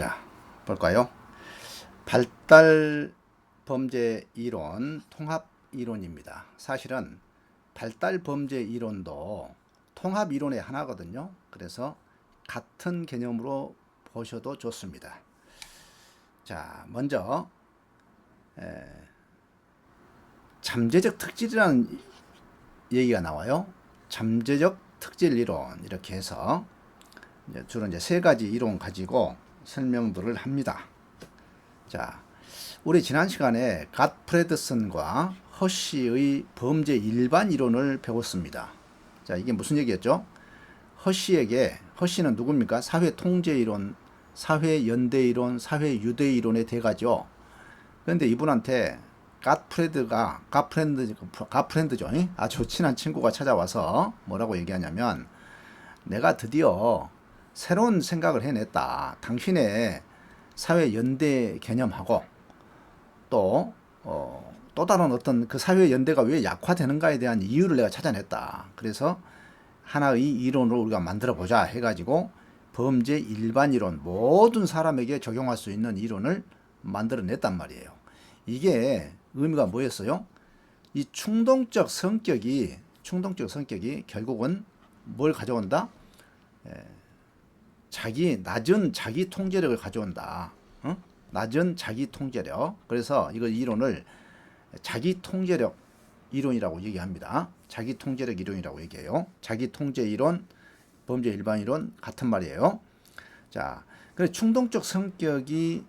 자, 볼까요? 발달 범죄 이론 통합 이론입니다. 사실은 발달 범죄 이론도 통합 이론의 하나거든요. 그래서 같은 개념으로 보셔도 좋습니다. 자, 먼저 에, 잠재적 특질이라는 얘기가 나와요. 잠재적 특질 이론 이렇게 해서 이제 주로 이제 세 가지 이론 가지고 설명들을 합니다. 자, 우리 지난 시간에 갓 프레드슨과 허쉬의 범죄 일반 이론을 배웠습니다. 자, 이게 무슨 얘기였죠? 허쉬에게 허쉬는 누굽니까? 사회 통제 이론, 사회 연대 이론, 사회 유대 이론의 대가죠. 그런데 이분한테 갓프레드가 갓프렌드 갓프렌드죠. 이? 아주 친한 친구가 찾아와서 뭐라고 얘기하냐면 내가 드디어 새로운 생각을 해냈다. 당신의 사회 연대 개념하고 또, 어, 또 다른 어떤 그 사회 연대가 왜 약화되는가에 대한 이유를 내가 찾아냈다. 그래서 하나의 이론을 우리가 만들어 보자 해가지고 범죄 일반 이론, 모든 사람에게 적용할 수 있는 이론을 만들어 냈단 말이에요. 이게 의미가 뭐였어요? 이 충동적 성격이, 충동적 성격이 결국은 뭘 가져온다? 자기 낮은 자기 통제력을 가져온다. 어? 낮은 자기 통제력. 그래서 이거 이론을 자기 통제력 이론이라고 얘기합니다. 자기 통제력 이론이라고 얘기해요. 자기 통제 이론, 범죄 일반 이론 같은 말이에요. 자, 그래 충동적 성격이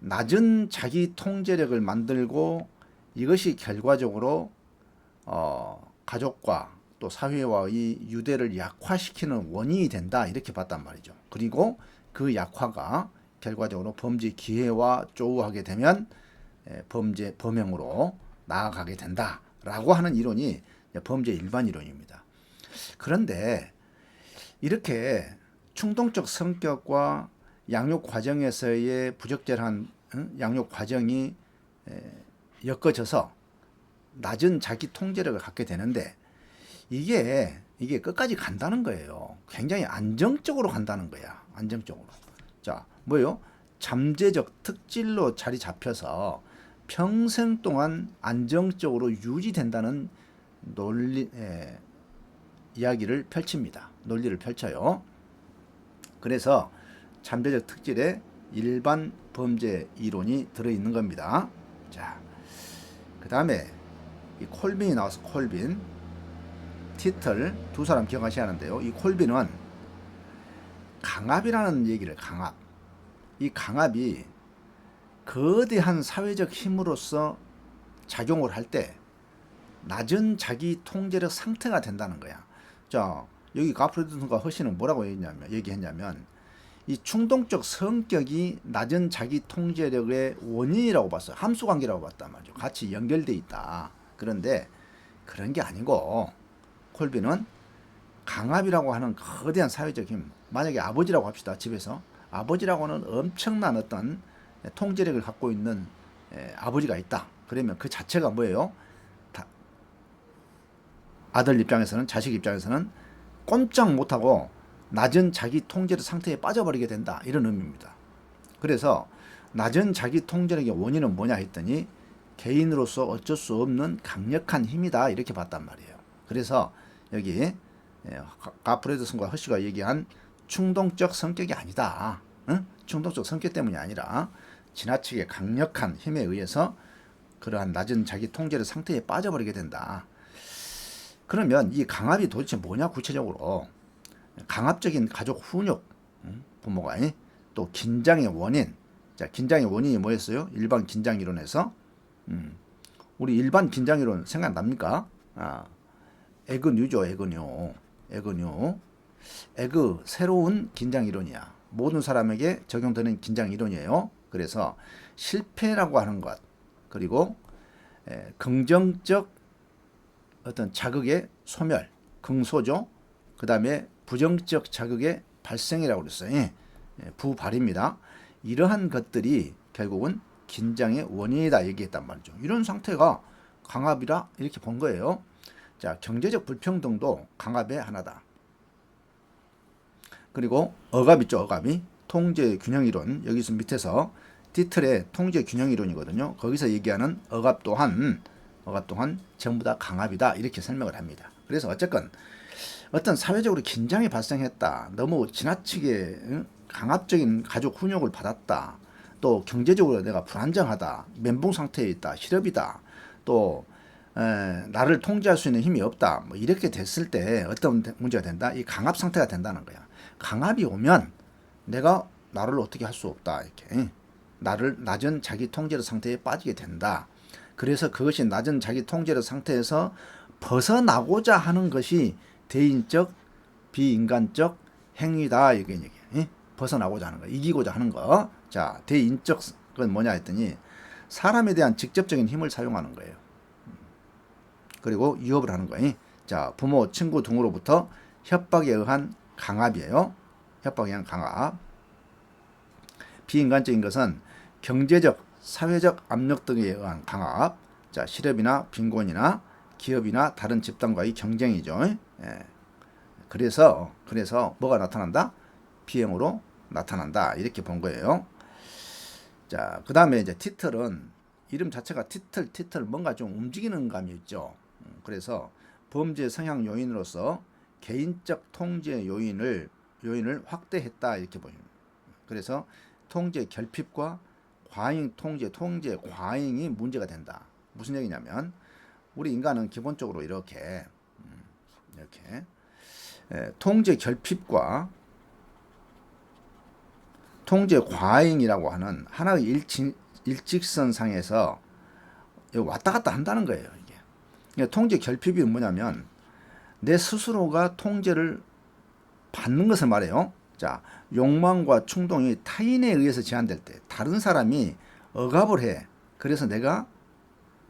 낮은 자기 통제력을 만들고 이것이 결과적으로 어, 가족과 또 사회와의 유대를 약화시키는 원인이 된다 이렇게 봤단 말이죠. 그리고 그 약화가 결과적으로 범죄 기회와 조우하게 되면 범죄 범행으로 나아가게 된다라고 하는 이론이 범죄 일반 이론입니다. 그런데 이렇게 충동적 성격과 양육 과정에서의 부적절한 양육 과정이 엮어져서 낮은 자기 통제력을 갖게 되는데 이게 이게 끝까지 간다는 거예요. 굉장히 안정적으로 간다는 거야. 안정적으로. 자, 뭐요? 잠재적 특질로 자리 잡혀서 평생 동안 안정적으로 유지된다는 논리 에, 이야기를 펼칩니다. 논리를 펼쳐요. 그래서 잠재적 특질에 일반 범죄 이론이 들어 있는 겁니다. 자, 그 다음에 이 콜빈이 나와서 콜빈 티틀 두 사람 기억하셔야 하는데요. 이 콜빈은 강압이라는 얘기를 강압. 이 강압이 거대한 사회적 힘으로서 작용을 할 때 낮은 자기 통제력 상태가 된다는 거야. 자, 여기 가프레드슨과 허시는 뭐라고 얘기했냐면, 얘기했냐면 이 충동적 성격이 낮은 자기 통제력의 원인이라고 봤어요. 함수 관계라고 봤단 말이죠. 같이 연결돼 있다. 그런데 그런 게 아니고 콜비는 강압이라고 하는 거대한 사회적 힘. 만약에 아버지라고 합시다. 집에서 아버지라고는 엄청난 어떤 통제력을 갖고 있는 아버지가 있다. 그러면 그 자체가 뭐예요? 아들 입장에서는 자식 입장에서는 꼼짝 못하고 낮은 자기 통제력 상태에 빠져버리게 된다. 이런 의미입니다. 그래서 낮은 자기 통제력의 원인은 뭐냐 했더니 개인으로서 어쩔 수 없는 강력한 힘이다. 이렇게 봤단 말이에요. 그래서 여기 가프레드슨과 허쉬가 얘기한 충동적 성격이 아니다. 응? 충동적 성격 때문이 아니라 지나치게 강력한 힘에 의해서 그러한 낮은 자기 통제력 상태에 빠져버리게 된다. 그러면 이 강압이 도대체 뭐냐 구체적으로 강압적인 가족 훈육 부모가 또 긴장의 원인 자 긴장의 원인이 뭐였어요? 일반 긴장 이론에서 음, 우리 일반 긴장 이론 생각납니까? 아, 에그뉴죠 에그뉴 에그뉴 에그 새로운 긴장 이론이야 모든 사람에게 적용되는 긴장 이론이에요. 그래서 실패라고 하는 것 그리고 에, 긍정적 어떤 자극의 소멸, 긍소죠. 그 다음에 부정적 자극의 발생이라고 그랬어요. 예, 부발입니다. 이러한 것들이 결국은 긴장의 원인이다 얘기했단 말이죠. 이런 상태가 강압이라 이렇게 본 거예요. 자, 경제적 불평등도 강압의 하나다. 그리고 억압 있죠, 억압이. 통제 균형 이론 여기서 밑에서 티틀의 통제 균형 이론이거든요. 거기서 얘기하는 억압 또한 억압 또한 전부 다 강압이다 이렇게 설명을 합니다. 그래서 어쨌건 어떤 사회적으로 긴장이 발생했다. 너무 지나치게 응? 강압적인 가족 훈육을 받았다. 또 경제적으로 내가 불안정하다. 멘붕 상태에 있다. 실업이다. 또 에, 나를 통제할 수 있는 힘이 없다. 뭐 이렇게 됐을 때 어떤 문제가 된다? 이 강압 상태가 된다는 거야. 강압이 오면 내가 나를 어떻게 할 수 없다. 이렇게 나를 낮은 자기 통제의 상태에 빠지게 된다. 그래서 그것이 낮은 자기 통제의 상태에서 벗어나고자 하는 것이 대인적 비인간적 행위다 이게 얘기. 예? 벗어나고자 하는 거, 이기고자 하는 거. 자, 대인적은 뭐냐 했더니 사람에 대한 직접적인 힘을 사용하는 거예요. 그리고 유업을 하는 거예요. 자, 부모, 친구 등으로부터 협박에 의한 강압이에요. 협박에 의한 강압. 비인간적인 것은 경제적, 사회적 압력 등에 의한 강압. 자, 실업이나 빈곤이나 기업이나 다른 집단과의 경쟁이죠. 예. 그래서 그래서 뭐가 나타난다? 비행으로 나타난다. 이렇게 본 거예요. 자, 그다음에 이제 티틀은 이름 자체가 티틀 티틀 뭔가 좀 움직이는 감이 있죠. 음, 그래서 범죄 성향 요인으로서 개인적 통제 요인을 요인을 확대했다 이렇게 보입니다. 그래서 통제 결핍과 과잉 통제 통제 과잉이 문제가 된다. 무슨 얘기냐면 우리 인간은 기본적으로 이렇게 음, 이렇게 에, 통제 결핍과 통제 과잉이라고 하는 하나의 일직, 일직선상에서 왔다 갔다 한다는 거예요. 그러니까 통제 결핍이 뭐냐면 내 스스로가 통제를 받는 것을 말해요. 자, 욕망과 충동이 타인에 의해서 제한될 때 다른 사람이 억압을 해. 그래서 내가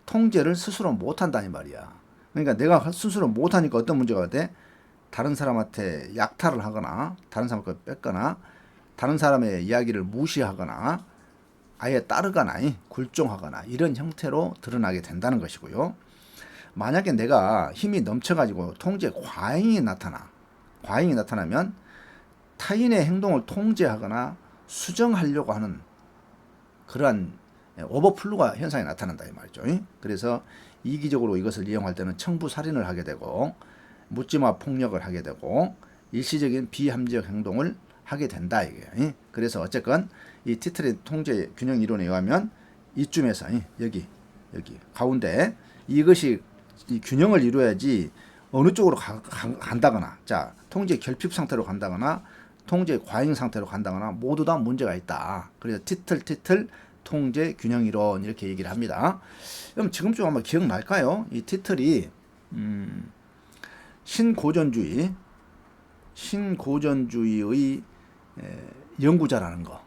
통제를 스스로 못한다는 말이야. 그러니까 내가 스스로 못하니까 어떤 문제가 돼? 다른 사람한테 약탈을 하거나 다른 사람 걸 뺏거나 다른 사람의 이야기를 무시하거나 아예 따르거나 굴종하거나 이런 형태로 드러나게 된다는 것이고요. 만약에 내가 힘이 넘쳐가지고 통제 과잉이 나타나 과잉이 나타나면 타인의 행동을 통제하거나 수정하려고 하는 그러한 오버플루가 현상이 나타난다 이 말이죠. 그래서 이기적으로 이것을 이용할 때는 청부 살인을 하게 되고 묻지마 폭력을 하게 되고 일시적인 비합리적 행동을 하게 된다 이게. 그래서 어쨌건 이 티틀의 통제 균형 이론에 의하면 이쯤에서 여기 여기 가운데 이것이 이 균형을 이루어야지 어느 쪽으로 가, 가, 간다거나 자 통제 결핍 상태로 간다거나 통제 과잉 상태로 간다거나 모두 다 문제가 있다. 그래서 티틀 티틀 통제 균형 이론 이렇게 얘기를 합니다. 그럼 지금쯤 아마 기억날까요? 이 티틀이 음, 신고전주의 신고전주의의 에, 연구자라는 거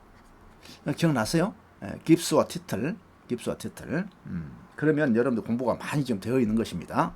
기억나세요? 에, 깁스와 티틀 깁스와 티틀 음, 그러면 여러분들 공부가 많이 좀 되어 있는 것입니다.